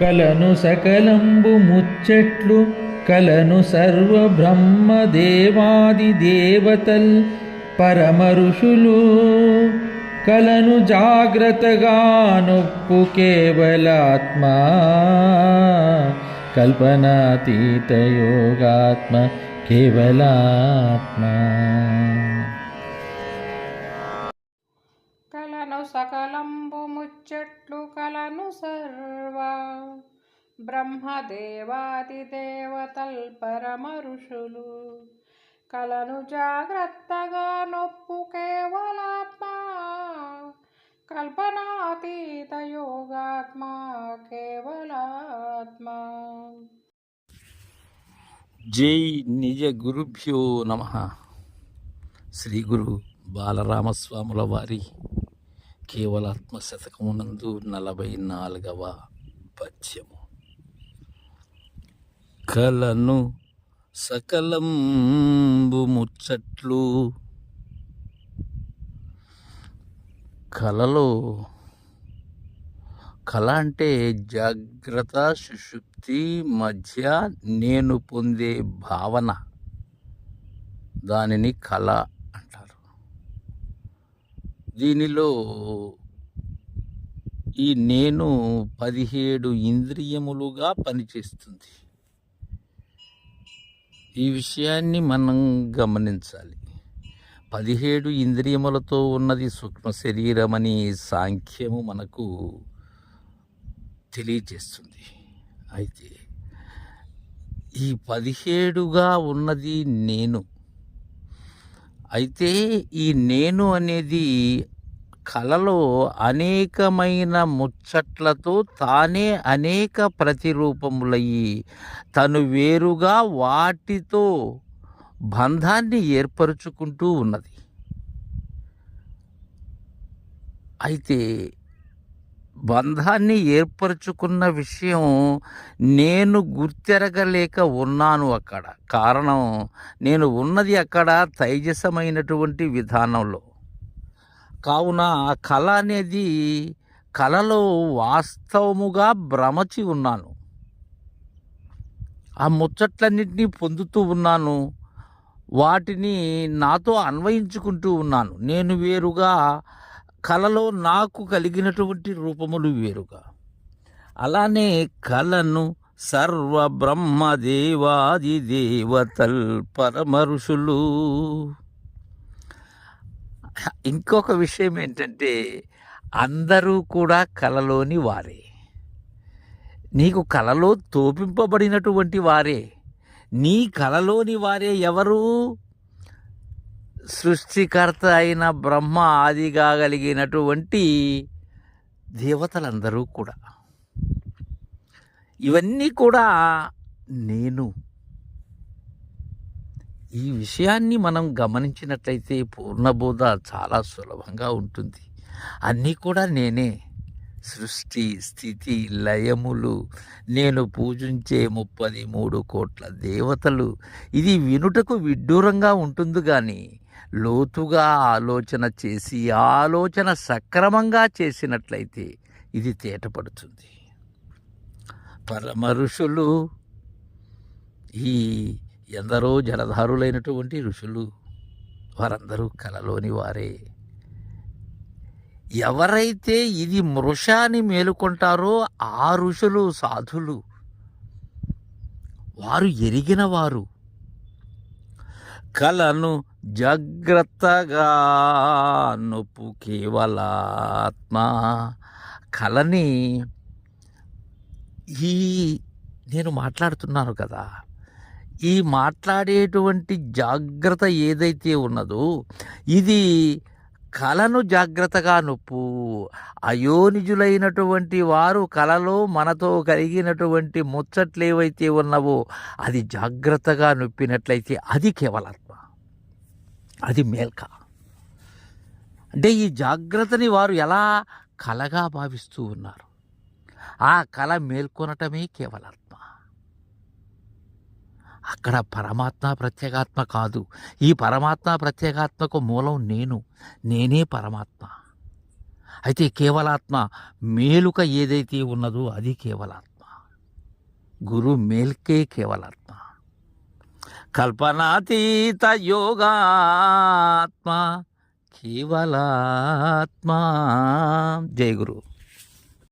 కలను సకలంబు ముచ్చట్లు కలను సర్వ బ్రహ్మ దేవాది దేవతల్ పరమ ఋషులు కలను జాగ్రత్తగా నొప్పు కేవలాత్మ కల్పనాతీత యోగాత్మ కేవలాత్మ. కలను సకలంబు ముచ్చట్లు కలను సర్వ. బ్రహ్మదేవాది పరమ ఋషులు కలను జాగ్రత్తగా నొప్పు కేవలాత్మ. కల్పనాతీత యోగాత్మ కేవలాత్మ. జై నిజ గురుభ్యో నమ. శ్రీ గురు బాలరామస్వాముల వారి కేవలాత్మ శతకమునందు నలభై నాలుగవ పద్యము కలను సకలంబు ముచ్చట్లు కలలో కళ అంటే జాగ్రత్త సుషుప్తి మధ్య నేను పొందే భావన దానిని కళ దీనిలో ఈ నేను పదిహేడు ఇంద్రియములుగా పనిచేస్తుంది. ఈ విషయాన్ని మనం గమనించాలి. పదిహేడు ఇంద్రియములతో ఉన్నది సూక్ష్మ శరీరమని సాంఖ్యము మనకు తెలియజేస్తుంది. అయితే ఈ పదిహేడుగా ఉన్నది నేను అయితే ఈ నేను అనేది కళలో అనేకమైన ముచ్చట్లతో తానే అనేక ప్రతిరూపములయ్యి తను వేరుగా వాటితో బంధాన్ని ఏర్పరుచుకుంటూ ఉన్నది. అయితే బంధాన్ని ఏర్పరచుకున్న విషయం నేను గుర్తెరగలేక ఉన్నాను అక్కడ. కారణం నేను ఉన్నది అక్కడ తైజసమైనటువంటి విధానంలో. కావున ఆ కళ అనేది కళలో వాస్తవముగా భ్రమచి ఉన్నాను. ఆ ముచ్చట్లన్నింటినీ పొందుతూ ఉన్నాను. వాటిని నాతో అన్వయించుకుంటూ ఉన్నాను. నేను వేరుగా కళలో నాకు కలిగినటువంటి రూపములు వేరుగా. అలానే కళను సర్వ దేవాది దేవతల్ పరమరుషులు. ఇంకొక విషయం ఏంటంటే అందరూ కూడా కళలోని వారే. నీకు కళలో తోపింపబడినటువంటి వారే. నీ కళలోని వారే ఎవరు? సృష్టికర్త అయిన బ్రహ్మ ఆదిగా కలిగినటువంటి దేవతలందరూ కూడా. ఇవన్నీ కూడా నేను. ఈ విషయాన్ని మనం గమనించినట్లయితే పూర్ణబోధ చాలా సులభంగా ఉంటుంది. అన్నీ కూడా నేనే. సృష్టి స్థితి లయములు నేను పూజించే ముప్పది మూడు కోట్ల దేవతలు. ఇది వినుటకు విడ్డూరంగా ఉంటుంది కానీ లోతుగా ఆలోచన చేసి ఆలోచన సక్రమంగా చేసినట్లయితే ఇది తేటపడుతుంది. పరమ ఋషులు ఈ ఎందరో జలధారులైనటువంటి ఋషులు వారందరూ కలలోని వారే. ఎవరైతే ఇది మృషాన్ని మేలుకుంటారో ఆ ఋషులు సాధులు. వారు ఎరిగిన వారు. కలను జాగ్రత్తగా నొప్పు కేవల ఆత్మ. కళని ఈ నేను మాట్లాడుతున్నాను కదా. ఈ మాట్లాడేటువంటి జాగ్రత్త ఏదైతే ఉన్నదో ఇది కళను జాగ్రత్తగా నొప్పు. అయోనిజులైనటువంటి వారు కళలో మనతో కలిగినటువంటి ముచ్చట్లు ఏవైతే ఉన్నవో అది జాగ్రత్తగా నొప్పినట్లయితే అది కేవలాత్మ. అది మేల్క. అంటే ఈ జాగ్రత్తని వారు ఎలా కలగా భావిస్తూ ఉన్నారు? ఆ కళ మేల్కొనటమే కేవలాత్మ. అక్కడ పరమాత్మ ప్రత్యేగాత్మ కాదు. ఈ పరమాత్మ ప్రత్యేగాత్మకు మూలం నేను. నేనే పరమాత్మ. అయితే కేవలాత్మ మేలుక ఏదైతే ఉన్నదో అది కేవలాత్మ. గురు మేల్కే కేవలాత్మ. కల్పనాతీత యోగాత్మ కేవలాత్మ జయ గురు.